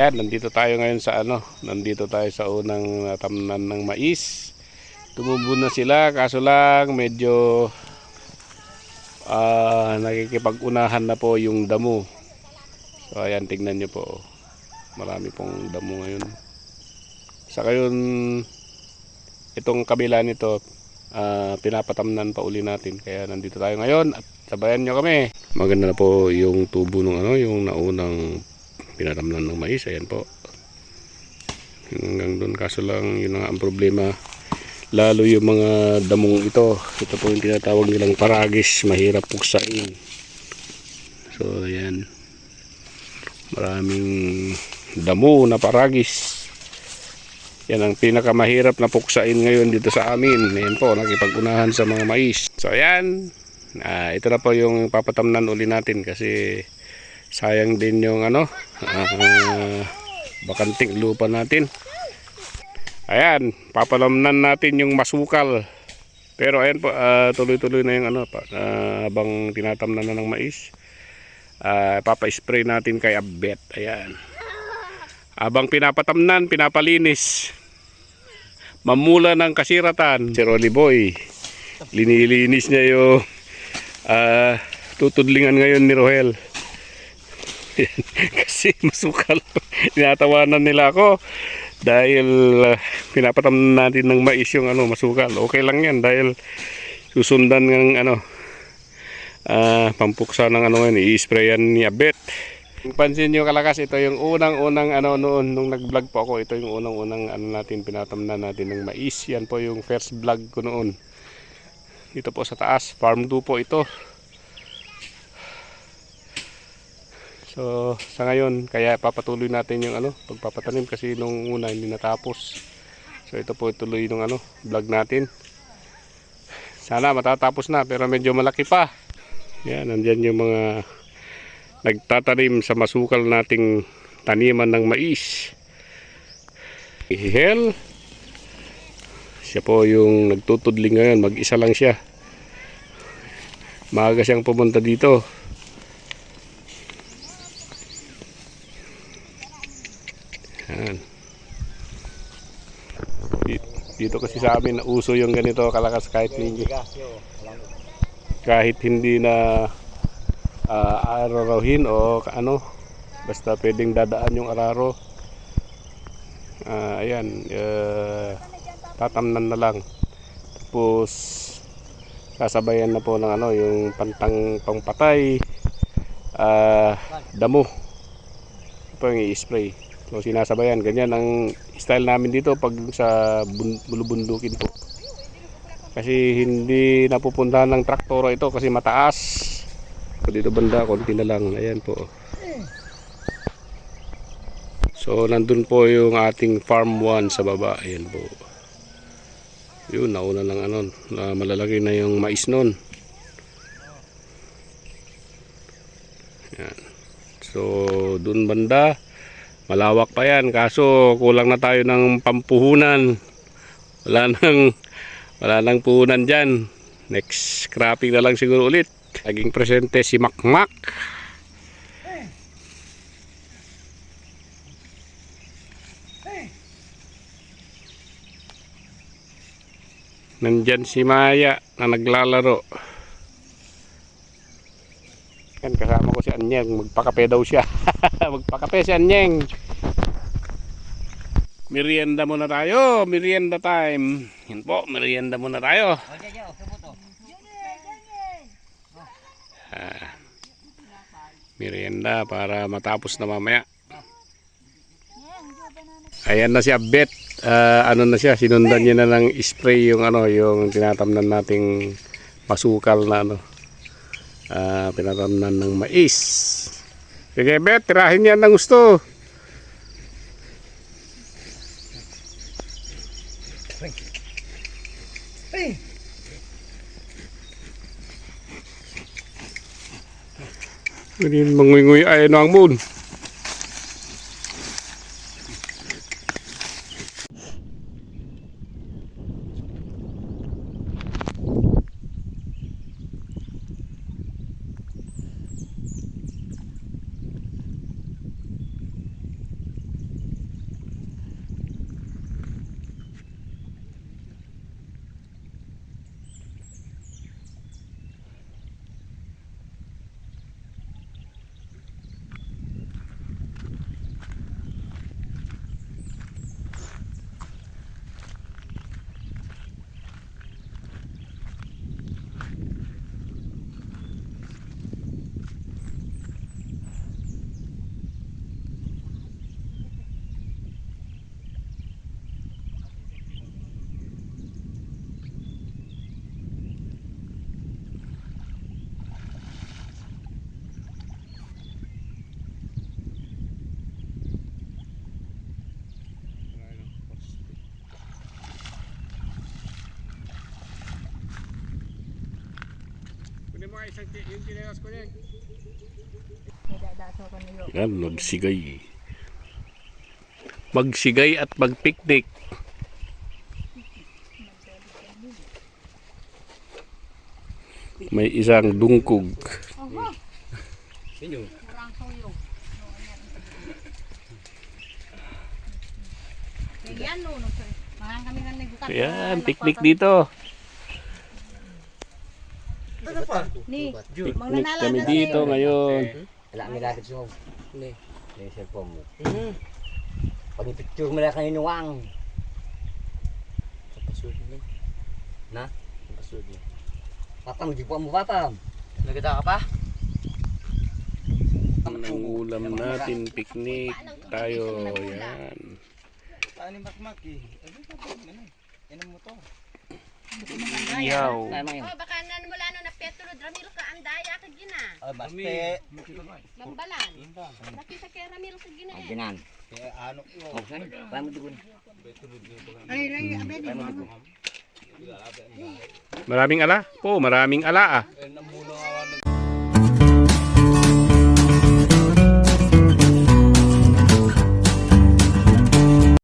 Ayan, nandito tayo ngayon sa ano, nandito tayo sa unang natamnan ng mais. Tumubo na sila, kaso lang medyo ah nakikipag-unahan na po yung damo. So ayan, tignan nyo po. Marami pong damo ngayon. Sa ngayon, itong kabila nito, ah, pinapatamnan pa uli natin. Kaya nandito tayo ngayon at sabayan nyo kami. Maganda na po yung tubo ng ano, yung naunang pinatamnan ng mais. Ayan po. Hanggang doon. Kaso lang, yun ang problema. Lalo yung mga damong ito. Ito po yung tinatawag nilang paragis. Mahirap puksain. So, ayan. Maraming damo na paragis. Yan ang pinakamahirap na puksain ngayon dito sa amin. Ayan po, nakipag-unahan sa mga mais. So, ayan. Ah, ito na po yung papatamnan uli natin kasi sayang din yung ano, ah, bakanting lupa natin. Ayan, papalamnan natin yung masukal. Pero ayan po, ah, tuloy-tuloy na yung ano, pa, ah, habang tinatamnan na ng mais. Ah, papa-spray natin kay Abet. Ayan. Habang pinapatamnan, pinapalinis. Mamula ng kasiratan. Si Rolly Boy. Linilinis niya yung ah, tutudlingan ngayon ni Rohel. Kasi masukal. Tinatawanan nila ako dahil uh, pinapatam natin ng mais yung ano masukal. Okay lang 'yan dahil susundan ng ano ah pampuksa ng ano yan i-sprayan ni Abet. Kung pansin nyo kalakas, ito yung unang-unang ano noon nung nag-vlog po ako, ito yung unang-unang ano natin pinatamnan natin ng mais. Yan po yung first vlog ko noon. Dito po sa taas, farm 2 po ito. So, sa ngayon, kaya papatuloy natin yung ano, pagpapatanim kasi nung una hindi natapos. So, ito po tuloy ng ano, vlog natin. Sana matatapos na, pero medyo malaki pa. Yan, nandyan yung mga nagtatanim sa masukal nating taniman ng mais. Hel. Siya po yung nagtutudling ngayon, mag-isa lang siya. Maaga siyang pumunta dito. Yan. Di- Dito kasi sa amin uso yung ganito kalakas kahit hindi kahit hindi na uh, ararawin o ka- ano basta pwedeng dadaan yung araro. Ah, ayan uh, tatamnan na lang. Tapos sasabayan na po ng ano yung pantang pangpatay ah damo. Ito yung i-spray so sinasabayan ganyan ang style namin dito pag sa bun- bulubundukin po kasi hindi napupuntahan ng traktora ito kasi mataas So, dito banda, konti na lang. Ayan po. So, nandun po yung ating farm 1 sa baba. Ayan po. Yun, nauna lang ano, na malalaki na yung mais nun. Ayan. So, dun banda, malawak pa yan. Kaso, kulang na tayo ng pampuhunan. Wala nang, wala nang puhunan dyan. Next cropping na lang siguro ulit. Naging presente si Makmak. Nandyan si Maya na naglalaro. Yan, kasama ko si Anyeng. Magpakape daw siya. Magpakape si Anyeng. Merienda muna tayo. Merienda time. Yan po, merienda muna tayo. Ah, merienda para matapos na mamaya. Ayan na si Abet. Ah, ano na siya, sinundan niya na ng spray yung ano, yung tinatamnan nating masukal na ano. Ah, tinatamnan ng mais. Sige, Bet, tirahin yan ng gusto. Hindi manguy-nguy ay ano ang moon. Nadadaso ko na yun. Yan, magsigay. Magsigay at magpiknik. May isang dungkog. Oho, Inyo. murang tuyong. Yan no, no, nga nagbukat. Ayan, piknik dito. Ni, Magnanala kami na dito ngayon. Wala kami lakad sa mga. Ni. May cellphone mo. Hmm. Pag picture mo lang kayo nuwang. Kapasud ni. Na? Kapasud ni. Papam, di po mo papam. Nagada ka pa? Ang ulam natin, piknik tayo. Yan. Paano yung makmak eh? Ano pa ba? Ano? Yan ang motor. Yaw. Ay, mga yun. Oh, baka nan mula no na Petro Ramiro ka andaya ka gina. Ay, baste. Lambalan. Nakita kay Ramiro sa gina eh. ginan. Kaya ano yun? Oh, saan? Paano mo dugun? Ay, ay, abay, di Paano mo mo. dugun? Maraming ala? Po, maraming ala ah.